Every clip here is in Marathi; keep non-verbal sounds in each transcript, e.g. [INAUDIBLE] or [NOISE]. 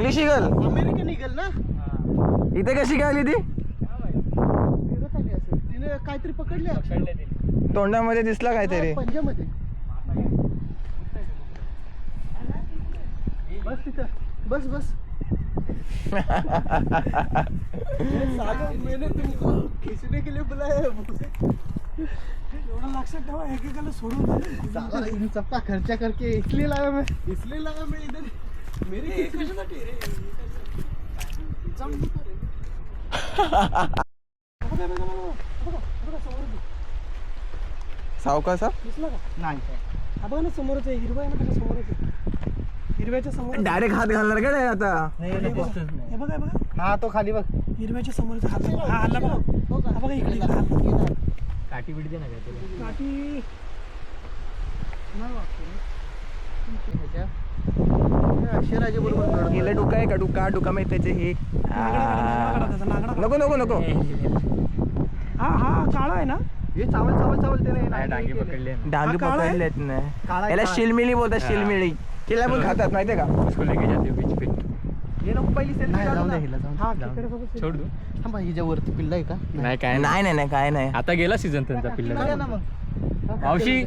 इंग्लिश इगल अमेरिकन इगल ना? इथे कशी काय आली ती? फिरत आली असेल तिने काहीतरी पकडले तोंडामध्ये दिसला काहीतरी. पंजामध्ये. बस तिथं बस बस. [LAUGHS] सागर मैंने तुमको खींचने के लिए बुलाया. है एवढं लक्षात ठेवा एकेकाला सोडून साला इन सबका खर्चा करके इसलिए लाया मैं. इसलिए लाया मैं इधर. मेरी कशासाठी रे सावकासा दिसला का? नाही हा बघा ना समोरच आहे हिरवा आहे ना त्याच्या समोरच आहे. हिरव्याच्या समोर डायरेक्ट हात घालणार का नाही आता? हे बघा हे बघा. हा तो खाली बघ. हिरव्याच्या समोरचा हात हा हल्ला बघा. हा बघा इकडे इकडे. हल्ला. काठी बिटी दे ना काय तुला काठी. अक्षराजे बरोबर गेलं डुका आहे का? डुका डुका माहिती त्याचे हे. नागडा त्याचा नागडा नको नको नको. हा हा काळा आहे ना? हे चावल चावल चावल ते नाही डांगी पकडली. डांगी? पकडलेत आहे, याला काळा. शिलमिली बोलतात शिलमिली. तिला पण खातात माहितीये का? उसको लेके जाते बीच पे. हे नको पहिली सेल्फी नाही काढू जाऊ ना. दे हिला जाऊ हा दे. तिकडे बघा छोड? दू थांबा हिच्या वरती पिल्ला आहे का? नाही काय नाही. नाही नाही नाही काय नाही. आता गेला सीझन त्यांचा पिल्ला ना मग. मावशी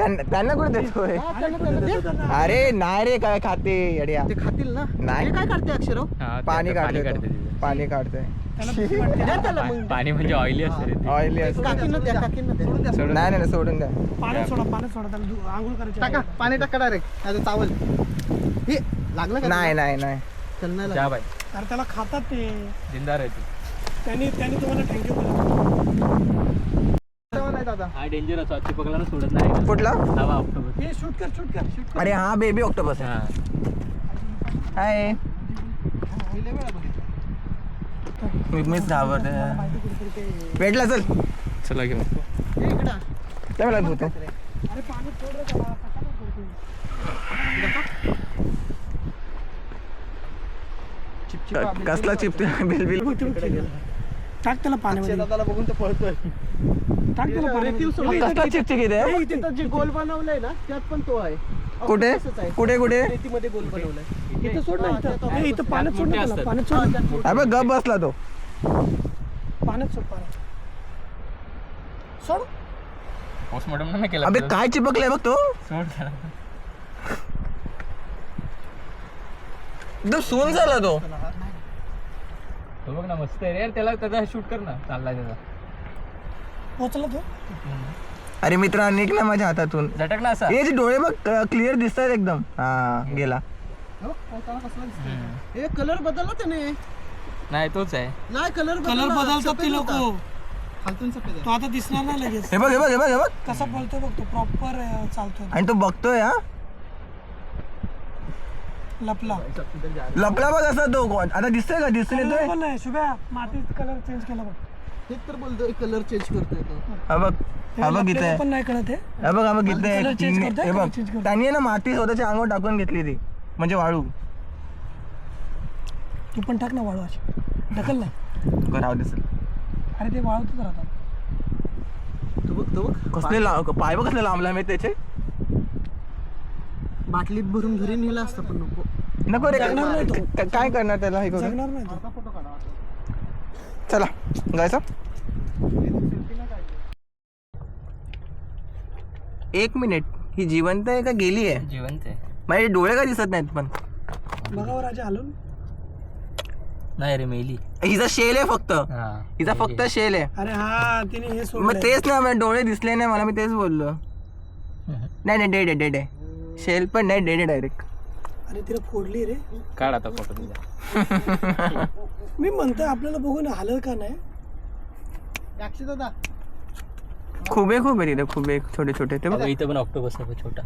त्यांना त्यांना कुठे देतोय? हा, त्यांना- त्यांना दे. अरे नाही रे काय खाते? अड्या ते खातील ना. नाही. हे काय काढते अक्षरव हा, ते पाणी आता काढते काढते तो. तिथे. पाणी काढते. द्या. त्याला पा- मग पाणी म्हणजे ऑइली असते रे ते. ऑइली असते. काकींना द्या काकींना द्या सोडून द्या सोडून नाही नाही नाही, सोडून द्या. पाण्यात सोडा पाण्यात सोडा. त्याला दु- आंघोळ करायची टाका आहे. पाणी टाका डायरेक्ट आता चावल. हे लागलं का? नाही नाही नाही. चल नाही जा लागलं. बाई. अरे त्याला खातात ते. जिंदार आहे ती. त्यांनी त्यांनी तुम्हाला थँक्यू बोला नाही दादा. हा डेंजर असतो आजची पकडला सोडत नाही. कुठला? हवा ऑक्टोबर हे शूट कर शूट कर शूट कर. अरे हा बेबी ऑक्टोपस हा. हाय. मी मीच घाबरते चल. चला घेऊन. इकडं. काय मला भूतो अरे पाण्यात सोड रे त्याला कशाला सोडतोय? क- कसला चिपते बिल बिल टाक त्याला पाण्यामध्ये. दादाला बघून तो पळतोय. टाक त्याला रेतीव कसला चिपचिक इथे? हे तिथं जे गोल बनवलंय ना त्यात पण तो आहे. कुठे? तसंच आहे. कुठे कुठे? रेतीमध्ये गोल बनवलाय. इथं? सोड ना हा, त्यात इथं इथं पाण्यात सोड ना मोठे त्याला असतात. पाण्यात सोड. अबे गप बसला तो. पाण्यात सोड पाण्यात. सोड. पोस्टमॉर्टम नाही केला अबे. काय चिपकलंय बघ तो? सोड त्याला. एकदम सून झाला तो. तो बघ ना मस्त आहे रे. यार त्याला त्याचा शूट कर ना. चाललाय त्याचा. पोचला तो? अरे मित्रा निघ ना माझ्या हातातून. झटक ना असा. हे जे डोळे बघ क्लिअर दिसत आहेत एकदम. हा गेला. हो. हे कलर बदलला त्याने. नाही तोच आहे. नाही कलर कलर बदलतात ते लोक. खालतून सफेद आहे. तो आता दिसणार नाही लगेच. हे बघ हे बघ हे बघ हे बघ. कसा बोलतोय बघ तो प्रॉपर चालतोय. आणि तो बघतोय हा? लपला. लपला बघ असा तो कोण. आता दिसतोय का? दिसून कलर येतोय? पण नाही शुभ्या मातीत कलर चेंज केला बघ. तेच तर बोलतोय कलर चेंज करतोय तो. हा बघ हा बघ इथे. लपलेलं पण नाही कळत आहे हा बघ हा बघ इथे Color change करतोय, हे color बघ change करतोय. त्यांनी आहे ना माती स्वतःच्या अंगावर टाकून घेतली ती म्हणजे वाळू. तू पण टाक ना वाळू अशी. ढकल नाही करावं दिसेल अरे ते वाळवतच राहतात. तो बघ तो बघ. कसले लांब पाय बघ कसले लांब लांब आहेत त्याचे. बाटलीत भरून घरी नेला असतं पण नको. नको रे. जगणार नाही तो. क- काय करणार त्याला हे करून? जगणार नाही तो. फोटो काढा. चला जायचं? एक मिनिट. ही जिवंत आहे का गेली आहे? जिवंत आहे. माझे डोळे का दिसत नाहीत पण? बघावं राजा हलून. नाही रे मेली. हिचा शेल आहे फक्त. हा हिचा फक्त शेल आहे. अरे हा तिने हे मग सोडलं तेच ना डोळे दिसले नाही मला मी तेच बोललो. [LAUGHS] नाही नाही डेड आहे डेड आहे. शेल पण नाही डेड आहे डायरेक्ट अरे तिला फोडली रे. काढ आता फोटो तुझा. मी म्हणतोय आपल्याला बघून हलत का नाही? अक्षय दादा खुबे खूप आहे तिथे खुबे छोटे छोटे ते बघ. अगं, इथं पण ऑक्टोबस आहे बघ, छोटा.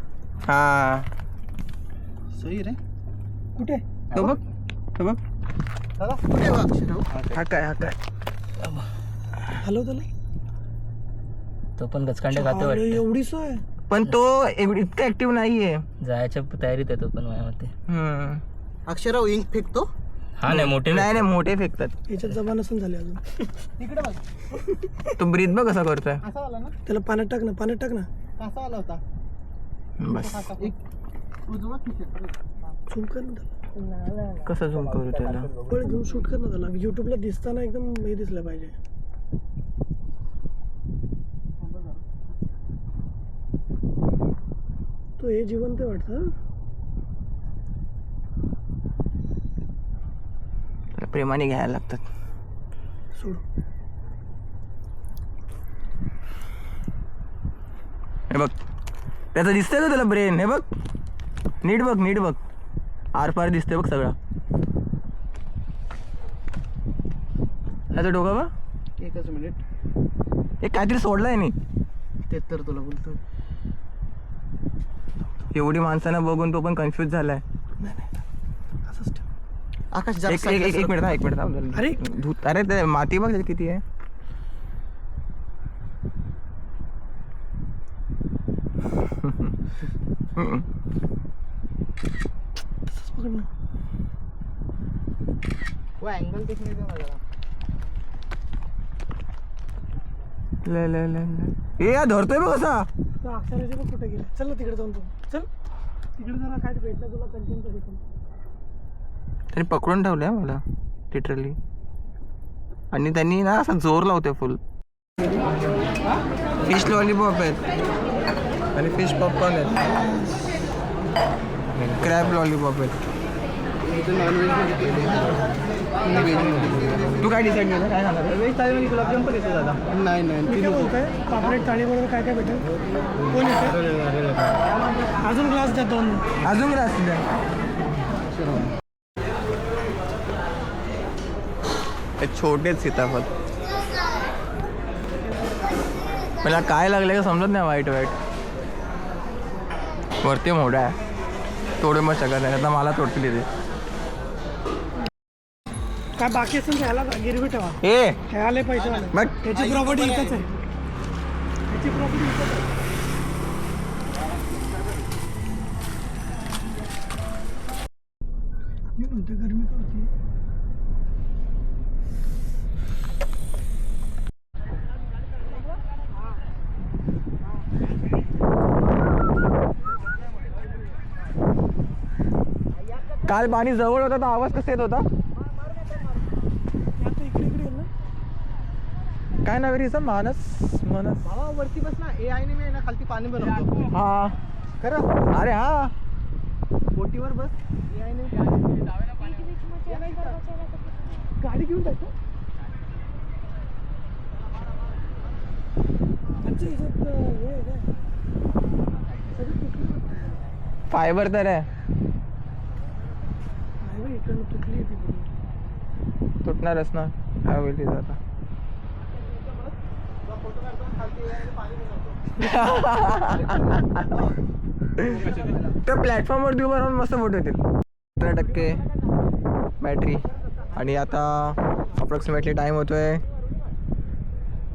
हा. सही रे. कुठे? तो बघ तो बघ. दादा कुठे आहे? हा काय हा काय. हलव त्याला तो पण गचकांडे खातो अरे, वाटतं. एवढी सोय. पण तो एवढी इतका ऍक्टिव्ह नाहीये. जायच्या तयारीत आहे तो पण माझ्या मते हम्म. अक्षयराव इंक फेकतो? हा नाही मोठे नाही नाही मोठे फेकतात. याच्यात जमा नसून झाली अजून. तिकडे बघ. तो ब्रीथ बघ कसा करतोय. असा आला ना? त्याला पाण्यात टाक ना पाण्यात टाक ना. कसा आला होता. बस. एक उजवा खिशात झूम कर ना त्याला. कसं झूम करू त्याला? पण घेऊन शूट कर ना त्याला. युट्यूबला दिसताना एकदम हे दिसलं पाहिजे. तो हे जिवंत आहे वाटतं प्रेमाने घ्यायला लागतात. सोड हे बघ. त्याचं दिसतंय का त्याला ब्रेन हे बघ. नीट बघ नीट बघ. आरपार दिसतंय बघ सगळं. त्याचा डोका बघ. एकच मिनिट. हे काहीतरी सोडलंय नाही ते तर तुला बोलतो. एवढी माणसांना बघून तो पण कन्फ्युज झालाय. आकाश एक जास्त एक एक एक मिनिट एक मिनिट. अरे. धूत अरे ते माती बघ किती आहे. अँगल देखने दे ना जरा. ले ले ले ले. ए या धरतोय बघ कसा तो अक्षराचे बघ कुठे गेले. चल ना तिकडे जाऊन तू चल. तिकडे जरा काय भेटलं तुला कंटेंट तरी पण त्यांनी पकडून ठेवलंय हा मला लिटरली आणि त्यांनी ना असा जोर लावते फुल फिश लॉलीपॉप आहेत. आणि फिश पॉपकॉर्न आहेत. क्रॅब लॉलीपॉप आहेत. तू काय डिसाईड केलं? काय खाणार व्हेज थाळीमध्ये गुलाबजाम पण येतो दादा नाही नाही. मी काय बोलतोय? पापलेट थाळीबरोबर काय काय भेटेल? कोण येते अजून ग्लास द्या दोन. अजून काय असतील ते छोटेच सीताफळ मला काय लागलं का समजत नाही वाईट वाईट. वरती मोठा आहे. तोडू मग शकत नाही आता मला तोडतील ते काय बाकी असेल त्याला गिरवी ठेवा. ए! हे आले. पैसे त्याची प्रॉपर्टी इथंच आहे. त्याची प्रॉपर्टी इथंच आहे. काल पाणी जवळ होता तर आवाज कसा येत होता? आता इकडे इकडे येईल ना काय नाव रे मानस मानस. भावा वरती बस ना. ए आय ने मी ना खालती पाणी बनवतो हा. खरं? अरे हा. बोटीवर बस. ए आय ने गाडी घेऊन जायचं? फायबर तर आहे. नाही बा, इकडनं तुटली आहे ती पूर्ण. तुटणारच ना. काय होईल तिथं आता? [LAUGHS] त्या प्लॅटफॉर्मवरती उभं राहून मस्त फोटो येतील. सतरा टक्के बॅटरी आणि आता अप्रॉक्सिमेटली टाईम होतोय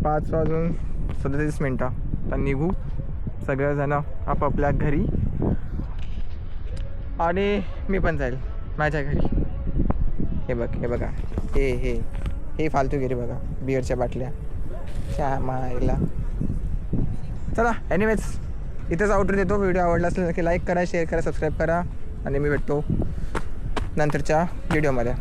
पाच वाजून सदतीस मिनटं. आता निघू. सगळेजण आपापल्या घरी. आणि मी पण जाईल. माझ्या घरी. हे बघ हे बघा. हे हे. हे फालतूगिरी बघा बिअरच्या बाटल्या. च्या मायला. चला एनिवेज इथंच आउटर देतो. व्हिडिओ आवडला असेल नक्की लाईक करा शेअर करा सबस्क्राईब करा. आणि मी भेटतो नंतरच्या व्हिडिओमध्ये